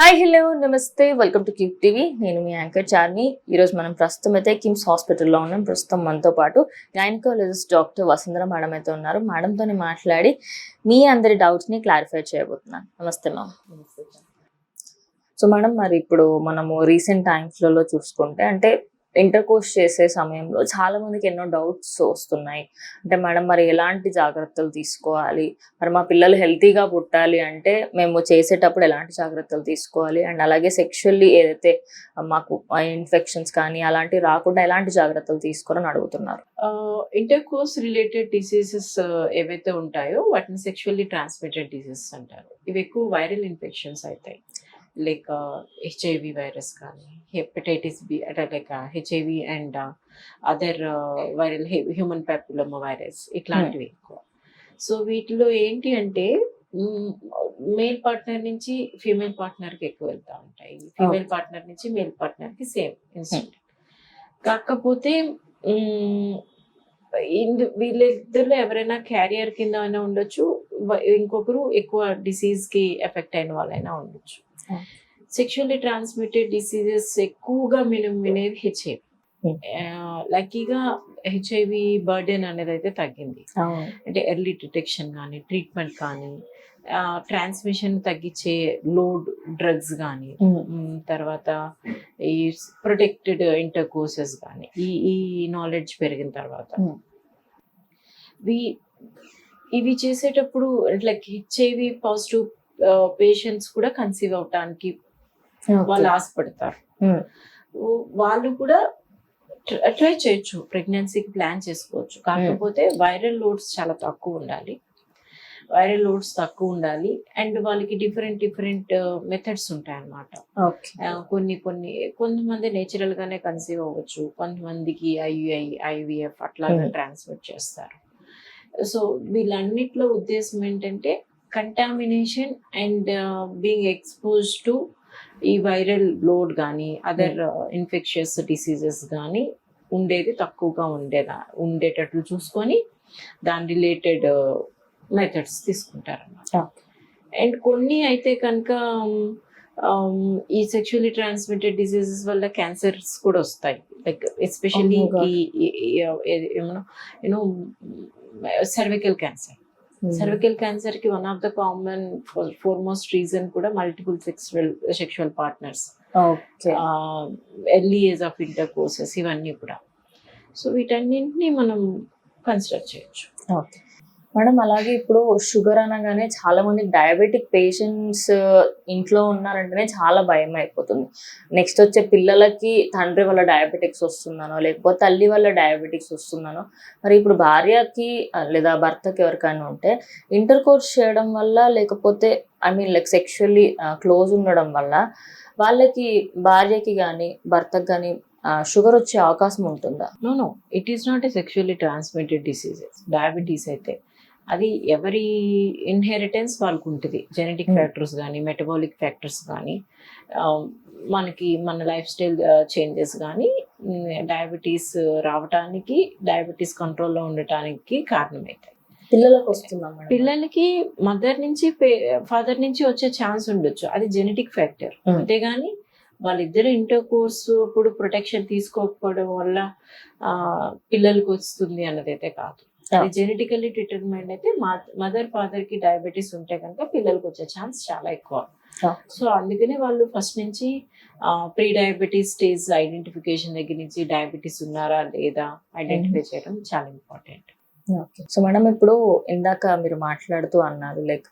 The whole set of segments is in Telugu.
హాయ్ హలో నమస్తే వెల్కమ్ టు క్యూబ్ టీవీ. నేను మీ యాంకర్ చార్మి. ఈరోజు మనం ప్రస్తుతం అయితే కిమ్స్ హాస్పిటల్లో ఉన్నాం. ప్రస్తుతం మనతో పాటు గైనకాలజిస్ట్ డాక్టర్ వసుంధర మేడం అయితే ఉన్నారు. మేడంతో మాట్లాడి మీ అందరి డౌట్స్ని క్లారిఫై చేయబోతున్నాను. నమస్తే మ్యామ్ సో మేడం మరి ఇప్పుడు మనము రీసెంట్ టైమ్స్లలో చూసుకుంటే అంటే ఇంటర్ కోర్స్ చేసే సమయంలో చాలా మందికి ఎన్నో డౌట్స్ వస్తున్నాయి. అంటే మేడం మరి ఎలాంటి జాగ్రత్తలు తీసుకోవాలి? మరి మా పిల్లలు హెల్తీగా పుట్టాలి అంటే మేము చేసేటప్పుడు ఎలాంటి జాగ్రత్తలు తీసుకోవాలి? అండ్ అలాగే సెక్షువల్లీ ఏదైతే మాకు ఇన్ఫెక్షన్స్ కానీ అలాంటివి రాకుండా ఎలాంటి జాగ్రత్తలు తీసుకోవాలని అడుగుతున్నారు? ఇంటర్ కోర్స్ రిలేటెడ్ డిసీజెస్ ఏవైతే ఉంటాయో వాటిని సెక్షువల్లీ ట్రాన్స్మిటెడ్ డిసీజెస్ అంటారు. ఇవి ఎక్కువ వైరల్ ఇన్ఫెక్షన్స్ అవుతాయి. లైక్ హెచ్ఐవి వైరస్ కానీ హెపటైటిస్ బి అంటే like HIV and other viral human papilloma virus ఇట్లాంటివి ఎక్కువ. సో వీటిలో ఏంటి అంటే మేల్ పార్ట్నర్ నుంచి ఫీమేల్ పార్ట్నర్కి ఎక్కువ వెళ్తూ ఉంటాయి. ఫీమేల్ పార్ట్నర్ నుంచి మేల్ పార్ట్నర్కి సేమ్ ఇన్సిడెంట్ కాకపోతే ఇందు- వీళ్ళిద్దరిలో ఎవరైనా క్యారియర్ కింద అయినా ఉండొచ్చు ఇంకొకరు ఎక్కువ డిసీజ్కి ఎఫెక్ట్ అయిన వాళ్ళైనా ఉండొచ్చు. Hmm. సెక్షువల్లీ ట్రాన్స్మిటెడ్ డిసీజెస్ ఎక్కువగా మనం వినేది హెచ్ఐవి Hmm. లక్కీగా హెచ్ఐవి బర్డెన్ అనేది అయితే తగ్గింది. అంటే ఎర్లీ డిటెక్షన్ కానీ ట్రీట్మెంట్ కానీ ట్రాన్స్మిషన్ తగ్గించే లోడ్ డ్రగ్స్ కానీ మ్, తర్వాత ఈ ప్రొటెక్టెడ్ ఇంటర్ కోర్సెస్ కానీ ఈ ఈ నాలెడ్జ్ పెరిగిన తర్వాత. Hmm. ఇవి చేసేటప్పుడు లైక్ హెచ్ఐవి పాజిటివ్ పేషెంట్స్ కూడా కన్సీవ్ అవటానికి వాళ్ళు ఆశపడతారు. Hmm. వాళ్ళు కూడా ట్రై చేయొచ్చు. ప్రెగ్నెన్సీకి ప్లాన్ చేసుకోవచ్చు. కాకపోతే వైరల్ లోడ్స్ చాలా తక్కువ ఉండాలి. వైరల్ లోడ్స్ తక్కువ ఉండాలి. అండ్ వాళ్ళకి డిఫరెంట్ డిఫరెంట్ మెథడ్స్ ఉంటాయి అన్నమాట కొన్ని కొన్ని కొంతమంది నేచురల్ గానే కన్సీవ్ అవ్వచ్చు. కొంతమందికి ఐయుఐ ఐవిఎఫ్ అట్లా Hmm. ట్రాన్స్మిట్ చేస్తారు. సో వీళ్ళన్నిట్లో ఉద్దేశం ఏంటంటే contamination and being expose to ఈ వైరల్ లోడ్ కానీ అదర్ ఇన్ఫెక్షియస్ డిసీజెస్ కానీ ఉండేది తక్కువగా ఉండేదా ఉండేటట్లు చూసుకొని దాని రిలేటెడ్ మెథడ్స్ తీసుకుంటారు Okay. అండ్ కొన్ని అయితే కనుక ఈ సెక్షువల్లీ ట్రాన్స్మిటెడ్ డిసీజెస్ వల్ల క్యాన్సర్స్ కూడా వస్తాయి లైక్ ఎస్పెషల్లీ Oh. ఈ you know cervical cancer. Cervical క్యాన్సర్కి one of the common foremost reason కూడా multiple sexual sexual partners early age of intercourses ఇవన్నీ కూడా. సో వీటన్నింటినీ మనం కన్సిడర్ చేయొచ్చు. ఓకే మేడం అలాగే ఇప్పుడు షుగర్ అనగానే చాలా మంది డయాబెటిక్ పేషెంట్స్ ఇంట్లో ఉన్నారంటేనే చాలా భయం అయిపోతుంది. నెక్స్ట్ వచ్చే పిల్లలకి తండ్రి వల్ల డయాబెటిక్స్ వస్తున్నానో లేకపోతే తల్లి వల్ల డయాబెటిక్స్ వస్తున్నానో మరి ఇప్పుడు భార్యకి లేదా భర్తకి ఎవరికైనా ఉంటే ఇంటర్ కోర్స్ చేయడం వల్ల లేకపోతే I mean like sexually close ఉండడం వల్ల వాళ్ళకి భార్యకి కానీ భర్తకి కానీ షుగర్ వచ్చే అవకాశం ఉంటుందా? No no. It is not a sexually transmitted diseases diabetes అయితే. అది ఎవరి ఇన్హెరిటెన్స్ వాళ్ళకు ఉంటుంది జెనెటిక్. ఫ్యాక్టర్స్ కానీ మెటబాలిక్ ఫ్యాక్టర్స్ కానీ మనకి మన లైఫ్ స్టైల్ చేంజెస్ కానీ డయాబెటీస్ రావటానికి డయాబెటీస్ కంట్రోల్లో ఉండటానికి కారణమవుతాయి పిల్లలకు వస్తుందా మేడం? పిల్లలకి మదర్ నుంచి ఫాదర్ నుంచి వచ్చే ఛాన్స్ ఉండొచ్చు. అది జెనెటిక్ ఫ్యాక్టర్ Hmm. అంతేగాని వాళ్ళిద్దరు ఇంటర్ కోర్స్ ఇప్పుడు ప్రొటెక్షన్ తీసుకోకపోవడం వల్ల పిల్లలకి వస్తుంది అన్నది అయితే కాదు. అది జెనెటికల్లీ డిటర్మైండ్ అయితే మదర్ ఫాదర్కి డయాబెటీస్ ఉంటే కనుక పిల్లలకి వచ్చే ఛాన్స్ చాలా ఎక్కువ. సో అందుకనే వాళ్ళు ఫస్ట్ నుంచి ప్రీ డయాబెటీస్ స్టేజ్ ఐడెంటిఫికేషన్ దగ్గర నుంచి డయాబెటీస్ ఉన్నారా లేదా ఐడెంటిఫై చేయడం చాలా ఇంపార్టెంట్ సో మేడం ఇప్పుడు ఇందాక మీరు మాట్లాడుతూ అన్నారు లైక్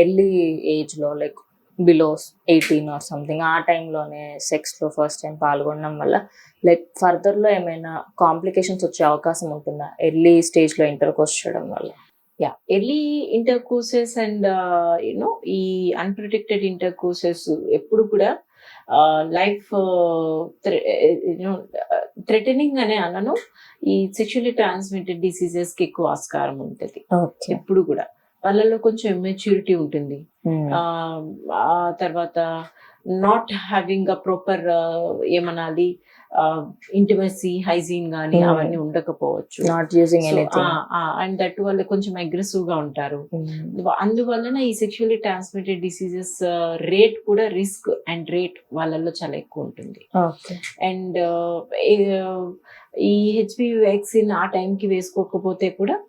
ఎర్లీ ఏజ్లో like below eighteen or something ఆ టైంలోనే సెక్స్లో ఫస్ట్ టైం పాల్గొనడం వల్ల లైక్ ఫర్దర్లో ఏమైనా కాంప్లికేషన్స్ వచ్చే అవకాశం ఉంటుందా? ఎర్లీ స్టేజ్లో ఇంటర్ కోర్స్ చేయడం వల్ల. Ya early intercourses and you know ఈ అన్ప్రొటెక్టెడ్ ఇంటర్ కోర్సెస్ ఎప్పుడు కూడా లైఫ్ యూనో థ్రెటనింగ్ అనే అనను. ఈ సెక్షువల్లీ ట్రాన్స్మిటెడ్ డిసీజెస్కి ఎక్కువ ఆస్కారం ఉంటుంది. ఎప్పుడు కూడా. వాళ్ళలో కొంచెం మెచ్యూరిటీ ఉంటుంది. ఆ ఆ తర్వాత నాట్ హ్యావింగ్ అ ప్రాపర్ ఏమనాలి ఇంటిమసీ హైజీన్ Hmm. అవన్నీ ఉండకపోవచ్చు. నాట్ యూజింగ్ అండ్ దట్ వాళ్ళు కొంచెం అగ్రెసివ్గా ఉంటారు. అందువలన ఈ సెక్షువల్లీ ట్రాన్స్మిటెడ్ డిసీజెస్ రేట్ కూడా రిస్క్ అండ్ రేట్ వాళ్ళల్లో చాలా ఎక్కువ ఉంటుంది. అండ్ ఈ హెచ్పివి వ్యాక్సిన్ ఆ టైంకి వేసుకోకపోతే కూడా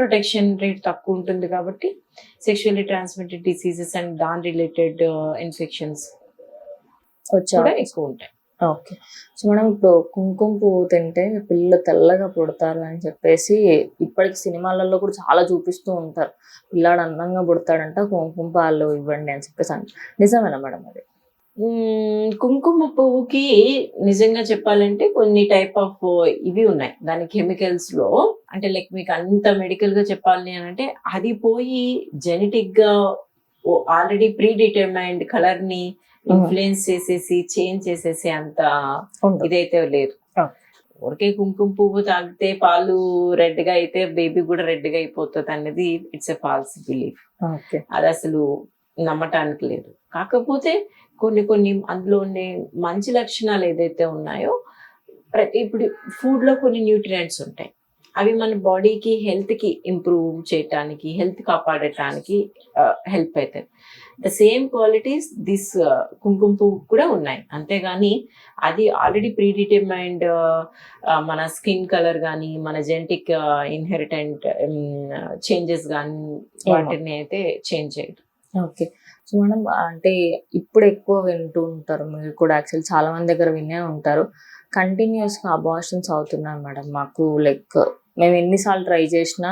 ప్రొటెక్షన్ రేట్ తక్కువ ఉంటుంది కాబట్టి సెక్షువల్లీ ట్రాన్స్మిటెడ్ డిసీజెస్ అండ్ దాని రిలేటెడ్ ఇన్ఫెక్షన్స్ వచ్చా? కూడా ఎక్కువ ఉంటాయి. ఓకే. సో మనం ఇప్పుడు కుంకుమ పువ్వు తింటే పిల్లలు తెల్లగా పుడతారు అని చెప్పేసి ఇప్పటికి సినిమాలలో కూడా చాలా చూపిస్తూ ఉంటారు. పిల్లాడు అందంగా పుడతాడంట కుంకుమ పాలు ఇవ్వండి అని చెప్పేసి అంట నిజమేనా మేడం అది? కుంకుమ పువ్వుకి నిజంగా చెప్పాలంటే కొన్ని టైప్ ఆఫ్ ఇవి ఉన్నాయి. దాని కెమికల్స్లో అంటే లైక్ మీకు అంత మెడికల్గా చెప్పాలి అని అంటే అది పోయి జెనెటిక్గా ఆల్రెడీ ప్రీ డిటర్మైన్డ్ కలర్ని ఇన్ఫ్లుయెన్స్ చేసేసి చేంజ్ చేసేసి అంత. ఇదైతే లేదు. ఊరికే కుంకుమ పువ్వు తాగితే పాలు రెడ్గా అయితే బేబీ కూడా రెడ్గా అయిపోతుంది అనేది ఇట్స్ ఎ ఫాల్స్ బిలీఫ్ అది అసలు నమ్మటానికి లేదు. కాకపోతే కొన్ని కొన్ని అందులో ఉండే మంచి లక్షణాలు ఏదైతే ఉన్నాయో ప్రతి ఇప్పుడు ఫుడ్లో కొన్ని న్యూట్రియంట్స్ ఉంటాయి. అవి మన బాడీకి హెల్త్కి ఇంప్రూవ్ చేయటానికి హెల్త్ కాపాడటానికి హెల్ప్ అవుతాయి. ద సేమ్ క్వాలిటీస్ దిస్ కుంకుమ పువ్వు కూడా ఉన్నాయి. అంతేగాని అది ఆల్రెడీ ప్రీడిటర్మైండ్ మన స్కిన్ కలర్ కానీ మన జెనటిక్ ఇన్హెరిటెంట్ చేంజెస్ కానీ వాటిని అయితే చేంజ్ చేయదు ఓకే. సో మనం అంటే ఇప్పుడు ఎక్కువ వింటూ ఉంటారు మీరు కూడా యాక్చువల్ చాలా మంది దగ్గర వినే ఉంటారు. కంటిన్యూస్గా అబార్షన్స్ అవుతున్నాయి మేడం. మాకు లైక్ మేము ఎన్నిసార్లు ట్రై చేసినా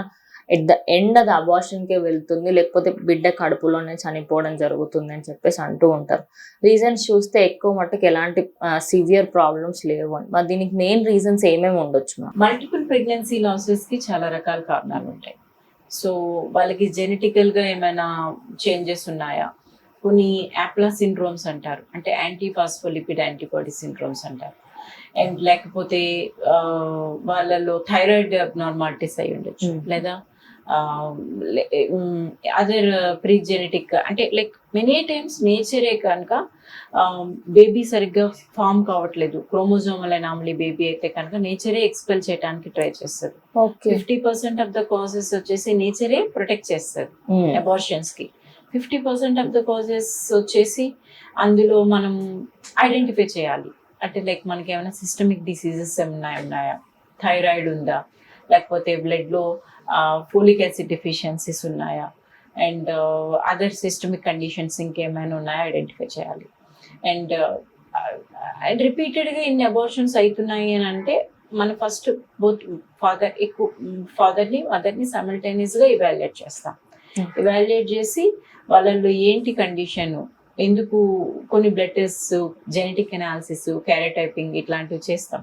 ఎట్ ద ఎండ్ అది అబార్షన్కే వెళ్తుంది. లేకపోతే బిడ్డ కడుపులోనే చనిపోవడం జరుగుతుంది అని చెప్పేసి అంటూ ఉంటారు. రీజన్స్ చూస్తే ఎక్కువ మట్టుకు ఎలాంటి సివియర్ ప్రాబ్లమ్స్ లేవు అని. మరి దీనికి మెయిన్ రీజన్స్ ఏమేమి ఉండొచ్చు మల్టిపుల్ ప్రెగ్నెన్సీ లాసెస్కి చాలా రకాల కారణాలు ఉంటాయి. సో వాళ్ళకి జెనెటికల్గా ఏమైనా చేంజెస్ ఉన్నాయా? కొన్ని యాప్లా సిండ్రోమ్స్ అంటారు. అంటే యాంటీ ఫాస్ఫోలిపిడ్ యాంటీబాడీ సిండ్రోమ్స్ అంటారు. అండ్ లేకపోతే వాళ్ళలో థైరాయిడ్ అబ్నార్మాలిటీస్ అయి ఉండొచ్చు Hmm. లేదా? అదర్ ప్రీ జెనెటిక్ అంటే లైక్ మెనీ టైమ్స్ నేచరే కనుక బేబీ సరిగ్గా ఫామ్ కావట్లేదు. క్రోమోజోమల్ అనామలీ బేబీ అయితే కనుక నేచరే ఎక్స్పెల్ చేయడానికి ట్రై చేస్తుంది. Okay fifty percent of the causes వచ్చేసి నేచరే ప్రొటెక్ట్ చేస్తుంది అబార్షన్స్కి. Fifty percent of the causes వచ్చేసి అందులో మనం ఐడెంటిఫై చేయాలి. అంటే లైక్ మనకి ఏమైనా సిస్టమిక్ డిసీజెస్ ఏమైనా ఉన్నాయా? థైరాయిడ్ ఉందా? లేకపోతే బ్లడ్లో ఫోలిక్ యాసిడ్ డెఫిషియన్సీస్ ఉన్నాయా? అండ్ అదర్ సిస్టమిక్ కండిషన్స్ ఇంకేమైనా ఉన్నాయా ఐడెంటిఫై చేయాలి. అండ్ అండ్ రిపీటెడ్గా ఇన్ని అబార్షన్స్ అవుతున్నాయి అని అంటే మనం ఫస్ట్ బోత్ ఫాదర్ ఎక్కువ ఫాదర్ని మదర్ని గా ఇవాల్యుయేట్ చేస్తాం. Hmm. ఇవాల్యుయేట్ చేసి వాళ్ళల్లో ఏంటి కండిషన్ ఎందుకు కొన్ని blood test genetic analysis karyotyping ఇట్లాంటివి చేస్తాం.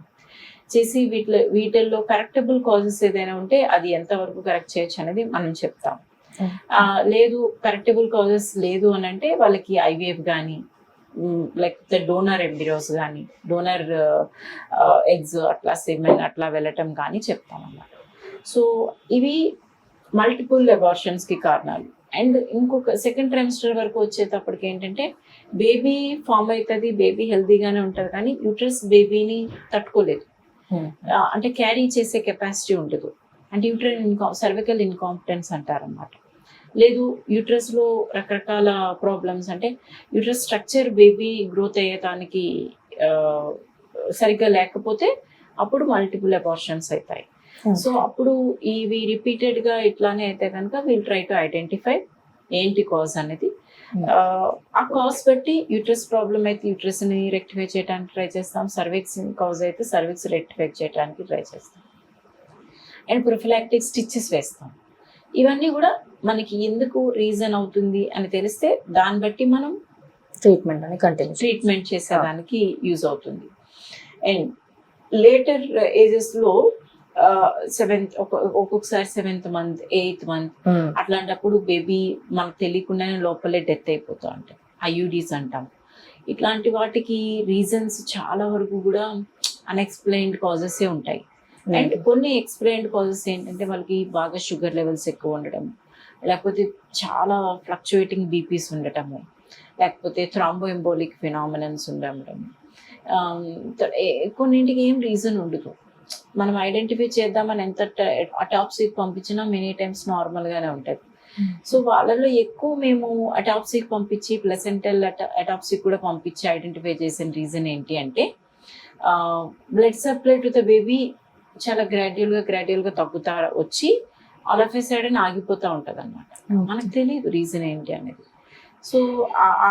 చేసి వీటిలో వీటిల్లో కరెక్టబుల్ కాజెస్ ఏదైనా ఉంటే అది ఎంతవరకు కరెక్ట్ చేయొచ్చు అనేది మనం చెప్తాం. లేదు కరెక్టబుల్ కాజెస్ లేదు అని అంటే వాళ్ళకి ఐవీఎఫ్ కానీ లేకపోతే డోనర్ ఎంబ్రియోస్ కానీ డోనర్ ఎగ్స్ అట్లా సెమెన్ అట్లా వెళ్ళటం కానీ చెప్తాం అన్నమాట. సో ఇవి మల్టిపుల్కి కారణాలు. అండ్ ఇంకొక సెకండ్ ట్రైమిస్టర్ వరకు వచ్చేటప్పటికి ఏంటంటే బేబీ ఫామ్ అవుతుంది బేబీ హెల్తీగానే ఉంటుంది కానీ యూట్రస్ బేబీని తట్టుకోలేదు Hmm. అంటే క్యారీ చేసే కెపాసిటీ ఉండదు అంటే యూట్రన్ ఇన్కా సర్వికల్ ఇన్కాంపిటెన్స్ అంటారన్నమాట లేదు యూట్రస్లో రకరకాల ప్రాబ్లమ్స్ అంటే యూట్రస్ స్ట్రక్చర్ బేబీ గ్రోత్ అయ్యేదానికి సరిగ్గా లేకపోతే అప్పుడు మల్టిపుల్ అబార్షన్స్ అవుతాయి. సో అప్పుడు ఇవి రిపీటెడ్గా ఇట్లానే అయితే కనుక వీల్ ట్రై టు ఐడెంటిఫై ఏంటి కాజ్ అనేది. Hmm. ఆ, కాజ్ బట్టి యూట్రస్ ప్రాబ్లం అయితే యూట్రస్ని రెక్టిఫై చేయడానికి ట్రై చేస్తాం. సర్విక్స్ కాజ్ అయితే సర్విక్స్ రెక్టిఫై చేయడానికి ట్రై చేస్తాం. అండ్ ప్రొఫిలాక్టిక్ స్టిచెస్ వేస్తాం. ఇవన్నీ కూడా మనకి ఎందుకు రీజన్ అవుతుంది అని తెలిస్తే దాన్ని బట్టి మనం ట్రీట్మెంట్ అని కంటిన్యూ ట్రీట్మెంట్ చేసేదానికి యూజ్ అవుతుంది. అండ్ లేటర్ ఏజెస్లో సెవెంత్ ఒక్కొక్కసారి సెవెంత్ మంత్ ఎయిత్ మంత్ అట్లాంటప్పుడు బేబీ మనకు తెలియకుండానే లోపలే డెత్ అయిపోతూ ఉంటాయి ఐయుడీస్ అంటాం. ఇట్లాంటి వాటికి రీజన్స్ చాలా వరకు కూడా అన్ఎక్స్ప్లెయిన్డ్ కాజెస్ ఉంటాయి. అండ్ కొన్ని ఎక్స్ప్లెయిన్డ్ కాజెస్ ఏంటంటే వాళ్ళకి బాగా షుగర్ లెవెల్స్ ఎక్కువ ఉండడం లేకపోతే చాలా ఫ్లక్చుయేటింగ్ బీపీస్ ఉండటము లేకపోతే థ్రాంబోఎంబోలిక్ ఫినామినన్స్ ఉండడం కొన్నింటికి ఏం రీజన్ ఉండదు. మనం ఐడెంటిఫై చేద్దామని ఎంత అటాప్సీకి పంపించినా మెనీ టైమ్స్ నార్మల్గానే ఉంటుంది. సో వాళ్ళలో ఎక్కువ మేము అటాప్సీకి పంపించి ప్లసెంటల్ అటాప్సీకి కూడా పంపించి ఐడెంటిఫై చేసిన రీజన్ ఏంటి అంటే blood supply to the baby చాలా గ్రాడ్యువల్గా గ్రాడ్యువల్గా తగ్గుతా వచ్చి ఆల్ ఆఫ్ ఏ సడన్ ఆగిపోతూ ఉంటుంది అనమాట మనకు తెలియదు రీజన్ ఏంటి అనేది. సో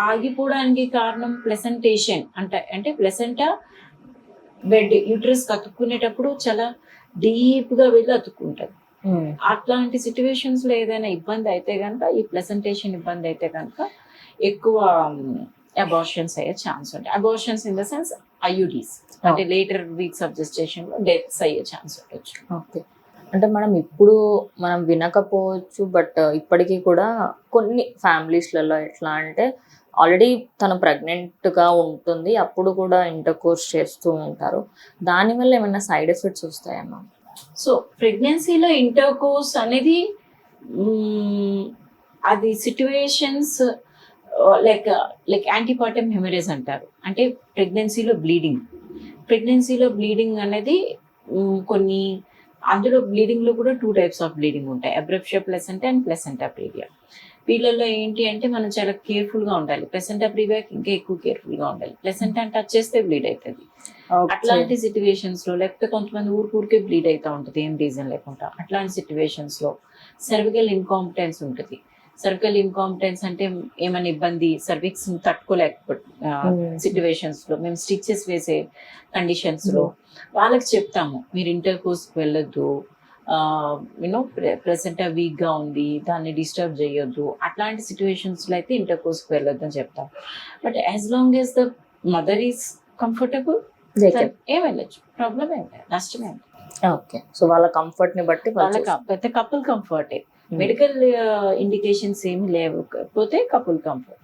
ఆగిపోవడానికి కారణం ప్లెసెంటేషన్ అంటే అంటే ప్లెసెంటా బెడ్ యూట్రస్ అతుక్కునేటప్పుడు చాలా డీప్గా వెళ్ళి అతుక్కుంటుంది. అట్లాంటి సిచ్యువేషన్స్లో ఏదైనా ఇబ్బంది అయితే కనుక ఈ ప్రెసెంటేషన్ ఇబ్బంది అయితే కనుక ఎక్కువ అబార్షన్స్ అయ్యే ఛాన్స్ ఉంటాయి. Abortions in the sense IUDs అంటే లేటర్ వీక్స్ ఆఫ్ జెస్టేషన్లో డెత్స్ అయ్యే ఛాన్స్ ఉండొచ్చు. ఓకే అంటే మనం ఇప్పుడు మనం వినకపోవచ్చు బట్ ఇప్పటికీ కూడా కొన్ని ఫ్యామిలీస్లలో ఎట్లా అంటే ఆల్రెడీ తను ప్రెగ్నెంట్గా ఉంటుంది అప్పుడు కూడా ఇంటర్ కోర్స్ చేస్తూ ఉంటారు. దానివల్ల ఏమైనా సైడ్ ఎఫెక్ట్స్ వస్తాయమ్మా? సో ప్రెగ్నెన్సీలో ఇంటర్ కోర్స్ అనేది అది situations like like antepartum haemorrhage అంటారు. అంటే ప్రెగ్నెన్సీలో బ్లీడింగ్. ప్రెగ్నెన్సీలో బ్లీడింగ్ అనేది కొన్ని అందులో బ్లీడింగ్లో కూడా టూ టైప్స్ ఆఫ్ బ్లీడింగ్ ఉంటాయి. Abruptio placenta and placenta previa వీళ్ళల్లో ఏంటి అంటే మనం చాలా కేర్ఫుల్గా ఉండాలి. ప్లెసెంటా ప్రీవియాకి ఇంకా ఎక్కువ కేర్ఫుల్గా ఉండాలి. ప్లెసెంటా టచ్ చేస్తే బ్లీడ్ అవుతుంది. అట్లాంటి సిచ్యువేషన్స్లో లేకపోతే కొంతమంది ఊరికే బ్లీడ్ అవుతా ఉంటుంది ఏం రీజన్ లేకుండా. అట్లాంటి సిచ్యువేషన్స్లో సర్వికల్ ఇన్కాంపిటెన్స్ ఉంటుంది. సర్వికల్ ఇన్కాంపిటెన్స్ అంటే ఏమైనా ఇబ్బంది సర్విక్స్ తట్టుకోలేకపో Hmm. సిచ్యువేషన్స్లో. మేము స్టిచెస్ వేసే కండిషన్స్లో వాళ్ళకి చెప్తాము మీరు ఇంటర్ కోర్స్ వెళ్ళొద్దు యూనో ప్రెసెంట్ వీక్గా ఉంది దాన్ని డిస్టర్బ్ చేయొద్దు. అట్లాంటి సిచ్యువేషన్స్లో అయితే ఇంటర్ కోర్స్ వెళ్ళొద్దు అని చెప్తాం but as long as the mother is comfortable ఏం వెళ్ళొచ్చు? ప్రాబ్లం ఏం లేదు. నష్టమే లేదు. ఓకే సో వాళ్ళ కంఫర్ట్ని బట్టి వాళ్ళు వాళ్ళకి పెద్ద కపుల్ కంఫర్టే మెడికల్ ఇండికేషన్స్ ఏమి లేకపోతే కపుల్ కంఫర్ట్